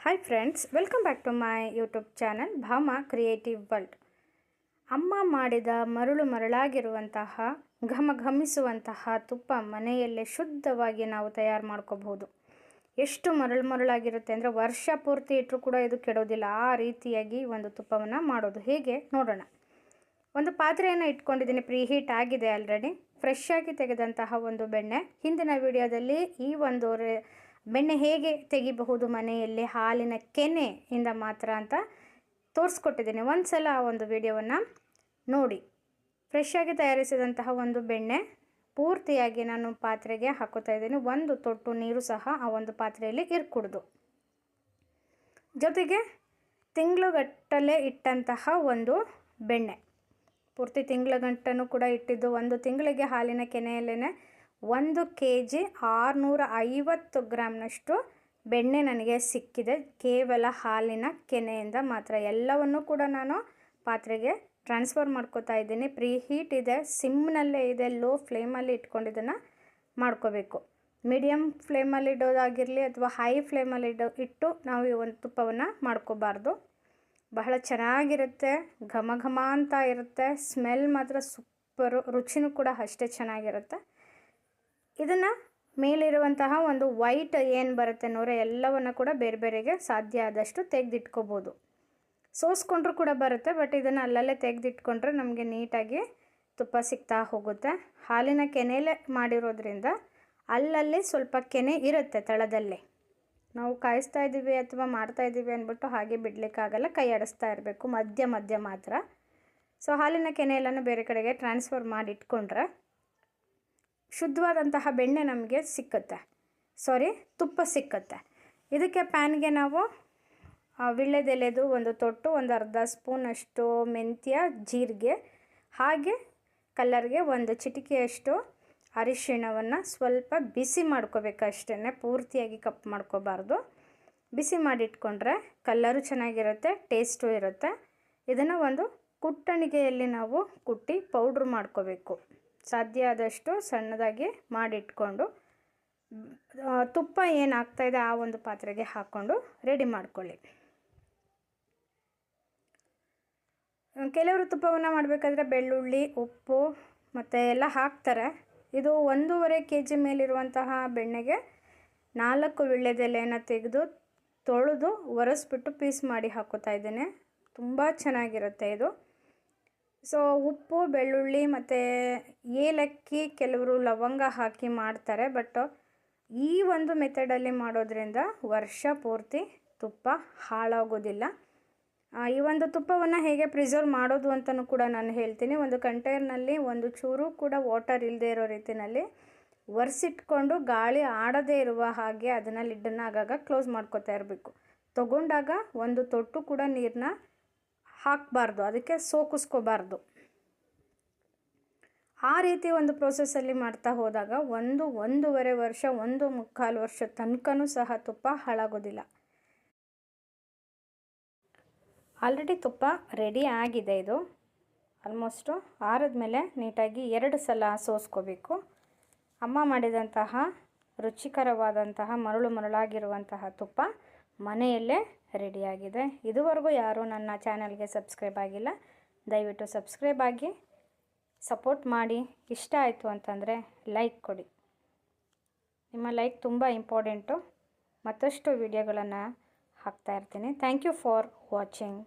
Hi friends welcome back to my YouTube channel Bhama creative world ಅಮ್ಮ ಮಾಡಿದ ಮರಳು ಮರಳಾಗಿರುವಂತಹ ಘಮ ಘಮಿಸುವಂತಹ ತುಪ್ಪ ಮನೆಯಲ್ಲೇ ಶುದ್ಧವಾಗಿ ನಾವು ತಯಾರು ಮಾಡ್ಕೋಬಹುದು. ಎಷ್ಟು ಮರಳು ಮರಳಾಗಿರುತ್ತೆ ಅಂದರೆ ವರ್ಷ ಪೂರ್ತಿ ಇಟ್ಟರೂ ಕೂಡ ಇದು ಕೆಡೋದಿಲ್ಲ. ಆ ರೀತಿಯಾಗಿ ಒಂದು ತುಪ್ಪವನ್ನು ಮಾಡೋದು. ಹೇಗೆ? ನೋಡೋಣ. ಒಂದು ಪಾತ್ರೆಯನ್ನು ಇಟ್ಕೊಂಡಿದ್ದೀನಿ. ಪ್ರೀ ಹೀಟ್ ಆಗಿದೆ ಆಲ್ರೆಡಿ ಫ್ರೆಶ್ ಆಗಿ ತೆಗೆದಂತಹ ಒಂದು ಬೆಣ್ಣೆ. ಹಿಂದಿನ ವಿಡಿಯೋದಲ್ಲಿ ಈ ಒಂದು ಬೆಣ್ಣೆ ಹೇಗೆ ತೆಗಿಬಹುದು ಮನೆಯಲ್ಲಿ ಹಾಲಿನ ಕೆನೆಯಿಂದ ಮಾತ್ರ ಅಂತ ತೋರಿಸ್ಕೊಟ್ಟಿದ್ದೀನಿ. ಒಂದು ಸಲ ಆ ಒಂದು ವಿಡಿಯೋವನ್ನು ನೋಡಿ. ಫ್ರೆಶ್ ಆಗಿ ತಯಾರಿಸಿದಂತಹ ಒಂದು ಬೆಣ್ಣೆ ಪೂರ್ತಿಯಾಗಿ ನಾನು ಪಾತ್ರೆಗೆ ಹಾಕುತ್ತಾ ಇದ್ದೀನಿ. ಒಂದು ತೊಟ್ಟು ನೀರು ಸಹ ಆ ಒಂದು ಪಾತ್ರೆಯಲ್ಲಿ ಇರ್ಕೂಡ್ದು. ಜೊತೆಗೆ ತಿಂಗಳುಗಟ್ಟಲೆ ಇಟ್ಟಂತಹ ಒಂದು ಬೆಣ್ಣೆ. ಪೂರ್ತಿ ತಿಂಗಳ ಗಂಟನೂ ಕೂಡ ಇಟ್ಟಿದ್ದು. ಒಂದು ತಿಂಗಳಿಗೆ ಹಾಲಿನ ಕೆನೆಯಲ್ಲೇ ಒಂದು ಕೆ ಜಿ ಆರುನೂರ ಐವತ್ತು ಗ್ರಾಮ್ನಷ್ಟು ಬೆಣ್ಣೆ ನನಗೆ ಸಿಕ್ಕಿದೆ. ಕೇವಲ ಹಾಲಿನ ಕೆನೆಯಿಂದ ಮಾತ್ರ. ಎಲ್ಲವನ್ನು ಕೂಡ ನಾನು ಪಾತ್ರೆಗೆ ಟ್ರಾನ್ಸ್ಫರ್ ಮಾಡ್ಕೋತಾ ಇದ್ದೀನಿ. ಪ್ರೀ ಹೀಟ್ ಇದೆ, ಸಿಮ್ನಲ್ಲೇ ಇದೆ, ಲೋ ಫ್ಲೇಮಲ್ಲಿ ಇಟ್ಕೊಂಡಿದ್ದನ್ನು ಮಾಡ್ಕೋಬೇಕು. ಮೀಡಿಯಮ್ ಫ್ಲೇಮಲ್ಲಿ ಇಡೋದಾಗಿರಲಿ ಅಥವಾ ಹೈ ಫ್ಲೇಮಲ್ಲಿ ಇಡೋ, ಇಟ್ಟು ನಾವು ಈ ಒಂದು ತುಪ್ಪವನ್ನು ಮಾಡ್ಕೋಬಾರ್ದು. ಬಹಳ ಚೆನ್ನಾಗಿರುತ್ತೆ ಘಮ ಘಮ ಅಂತ ಇರುತ್ತೆ, ಸ್ಮೆಲ್ ಮಾತ್ರ ಸೂಪರು, ರುಚಿನೂ ಕೂಡ ಅಷ್ಟೇ ಚೆನ್ನಾಗಿರುತ್ತೆ. ಇದನ್ನು ಮೇಲಿರುವಂತಹ ಒಂದು ವೈಟ್ ಏನು ಬರುತ್ತೆ ನೋರೆ ಎಲ್ಲವನ್ನು ಕೂಡ ಬೇರೆ ಬೇರೆಗೆ ಸಾಧ್ಯ ಆದಷ್ಟು ತೆಗೆದಿಟ್ಕೋಬೋದು. ಸೋಸ್ಕೊಂಡ್ರೂ ಕೂಡ ಬರುತ್ತೆ ಬಟ್ ಇದನ್ನು ಅಲ್ಲಲ್ಲೇ ತೆಗೆದಿಟ್ಕೊಂಡ್ರೆ ನಮಗೆ ನೀಟಾಗಿ ತುಪ್ಪ ಸಿಗ್ತಾ ಹೋಗುತ್ತೆ. ಹಾಲಿನ ಕೆನೆಯಲ್ಲೇ ಮಾಡಿರೋದ್ರಿಂದ ಅಲ್ಲಲ್ಲಿ ಸ್ವಲ್ಪ ಕೆನೆ ಇರುತ್ತೆ ತಳದಲ್ಲಿ. ನಾವು ಕಾಯಿಸ್ತಾ ಇದ್ದೀವಿ ಅಥವಾ ಮಾಡ್ತಾ ಇದ್ದೀವಿ ಅಂದ್ಬಿಟ್ಟು ಹಾಗೆ ಬಿಡಲಿಕ್ಕಾಗಲ್ಲ, ಕೈ ಆಡಿಸ್ತಾ ಇರಬೇಕು, ಮಧ್ಯ ಮಧ್ಯ ಮಾತ್ರ. ಸೊ ಹಾಲಿನ ಕೆನೆಯೆಲ್ಲನೂ ಬೇರೆ ಕಡೆಗೆ ಟ್ರಾನ್ಸ್ಫರ್ ಮಾಡಿ ಇಟ್ಕೊಂಡ್ರೆ ಶುದ್ಧವಾದಂತಹ ಬೆಣ್ಣೆ ನಮಗೆ ಸಿಕ್ಕುತ್ತೆ. ಸಾರಿ ತುಪ್ಪ ಸಿಕ್ಕುತ್ತೆ. ಇದಕ್ಕೆ ಪ್ಯಾನ್ಗೆ ನಾವು ವಿಳ್ಳೆದೆಲೆದು ಒಂದು ತೊಟ್ಟು, ಒಂದು ಅರ್ಧ ಸ್ಪೂನಷ್ಟು ಮೆಂತ್ಯ, ಜೀರಿಗೆ, ಹಾಗೆ ಕಲ್ಲರ್ಗೆ ಒಂದು ಚಿಟಿಕೆಯಷ್ಟು ಅರಿಶಿಣವನ್ನು ಸ್ವಲ್ಪ ಬಿಸಿ ಮಾಡ್ಕೋಬೇಕಷ್ಟೇ ಪೂರ್ತಿಯಾಗಿ ಕಪ್ ಮಾಡ್ಕೋಬಾರ್ದು. ಬಿಸಿ ಮಾಡಿಟ್ಕೊಂಡ್ರೆ ಕಲ್ಲರು ಚೆನ್ನಾಗಿರುತ್ತೆ ಟೇಸ್ಟು ಇರುತ್ತೆ. ಇದನ್ನು ಒಂದು ಕುಟ್ಟಣಿಗೆಯಲ್ಲಿ ನಾವು ಕುಟ್ಟಿ ಪೌಡ್ರ್ ಮಾಡ್ಕೋಬೇಕು. ಸಾಧ್ಯ ಆದಷ್ಟು ಸಣ್ಣದಾಗಿ ಮಾಡಿಟ್ಕೊಂಡು ತುಪ್ಪ ಏನು ಆಗ್ತಾಯಿದೆ ಆ ಒಂದು ಪಾತ್ರೆಗೆ ಹಾಕ್ಕೊಂಡು ರೆಡಿ ಮಾಡ್ಕೊಳ್ಳಿ. ಕೆಲವರು ತುಪ್ಪವನ್ನು ಮಾಡಬೇಕಾದ್ರೆ ಬೆಳ್ಳುಳ್ಳಿ, ಉಪ್ಪು ಮತ್ತು ಎಲ್ಲ ಹಾಕ್ತಾರೆ. ಇದು ಒಂದೂವರೆ ಕೆ ಜಿ ಮೇಲಿರುವಂತಹ ಬೆಣ್ಣೆಗೆ ನಾಲ್ಕು ವೀಳ್ಯದೆಲೆಯನ್ನು ತೆಗೆದು ತೊಳೆದು ಒರೆಸ್ಬಿಟ್ಟು ಪೀಸ್ ಮಾಡಿ ಹಾಕೋತಾ ಇದ್ದೇನೆ. ತುಂಬ ಚೆನ್ನಾಗಿರುತ್ತೆ ಇದು. ಸೊ ಉಪ್ಪು, ಬೆಳ್ಳುಳ್ಳಿ ಮತ್ತು ಏಲಕ್ಕಿ ಕೆಲವರು ಲವಂಗ ಹಾಕಿ ಮಾಡ್ತಾರೆ ಬಟ್ ಈ ಒಂದು ಮೆಥಡಲ್ಲಿ ಮಾಡೋದ್ರಿಂದ ವರ್ಷ ಪೂರ್ತಿ ತುಪ್ಪ ಹಾಳಾಗೋದಿಲ್ಲ. ಈ ಒಂದು ತುಪ್ಪವನ್ನು ಹೇಗೆ ಪ್ರಿಸರ್ವ್ ಮಾಡೋದು ಅಂತಲೂ ಕೂಡ ನಾನು ಹೇಳ್ತೀನಿ. ಒಂದು ಕಂಟೈನರ್ನಲ್ಲಿ ಒಂದು ಚೂರು ಕೂಡ ವಾಟರ್ ಇಲ್ಲದೆ ಇರೋ ರೀತಿಯಲ್ಲಿ ಒರೆಸಿಟ್ಕೊಂಡು ಗಾಳಿ ಆಡದೇ ಇರುವ ಹಾಗೆ ಅದನ್ನು ಲಿಡ್ಡನ್ನು ಆಗಾಗ ಕ್ಲೋಸ್ ಮಾಡ್ಕೋತಾ ಇರಬೇಕು. ತಗೊಂಡಾಗ ಒಂದು ತೊಟ್ಟು ಕೂಡ ನೀರನ್ನ ಹಾಕಬಾರ್ದು, ಅದಕ್ಕೆ ಸೋಕಿಸ್ಕೋಬಾರ್ದು. ಆ ರೀತಿ ಒಂದು ಪ್ರೋಸೆಸ್ಸಲ್ಲಿ ಮಾಡ್ತಾ ಹೋದಾಗ ಒಂದು, ಒಂದೂವರೆ ವರ್ಷ, ಒಂದು ಮುಕ್ಕಾಲು ವರ್ಷ ತನಕನೂ ಸಹ ತುಪ್ಪ ಹಾಳಾಗೋದಿಲ್ಲ. ಆಲ್ರೆಡಿ ತುಪ್ಪ ರೆಡಿ ಆಗಿದೆ ಇದು. ಆಲ್ಮೋಸ್ಟು ಮೇಲೆ ನೀಟಾಗಿ ಎರಡು ಸಲ ಸೋಸ್ಕೋಬೇಕು. ಅಮ್ಮ ಮಾಡಿದಂತಹ ರುಚಿಕರವಾದಂತಹ ಮರಳು ಮರಳಾಗಿರುವಂತಹ ತುಪ್ಪ ಮನೆಯಲ್ಲೇ ರೆಡಿಯಾಗಿದೆ. ಇದುವರೆಗೂ ಯಾರೂ ನನ್ನ ಚಾನಲ್ಗೆ ಸಬ್ಸ್ಕ್ರೈಬ್ ಆಗಿಲ್ಲ, ದಯವಿಟ್ಟು ಸಬ್ಸ್ಕ್ರೈಬ್ ಆಗಿ, ಸಪೋರ್ಟ್ ಮಾಡಿ. ಇಷ್ಟ ಆಯಿತು ಅಂತಂದರೆ ಲೈಕ್ ಕೊಡಿ. ನಿಮ್ಮ ಲೈಕ್ ತುಂಬ ಇಂಪಾರ್ಟೆಂಟು. ಮತ್ತಷ್ಟು ವಿಡಿಯೋಗಳನ್ನು ಹಾಕ್ತಾ ಇರ್ತೀನಿ. Thank you for watching.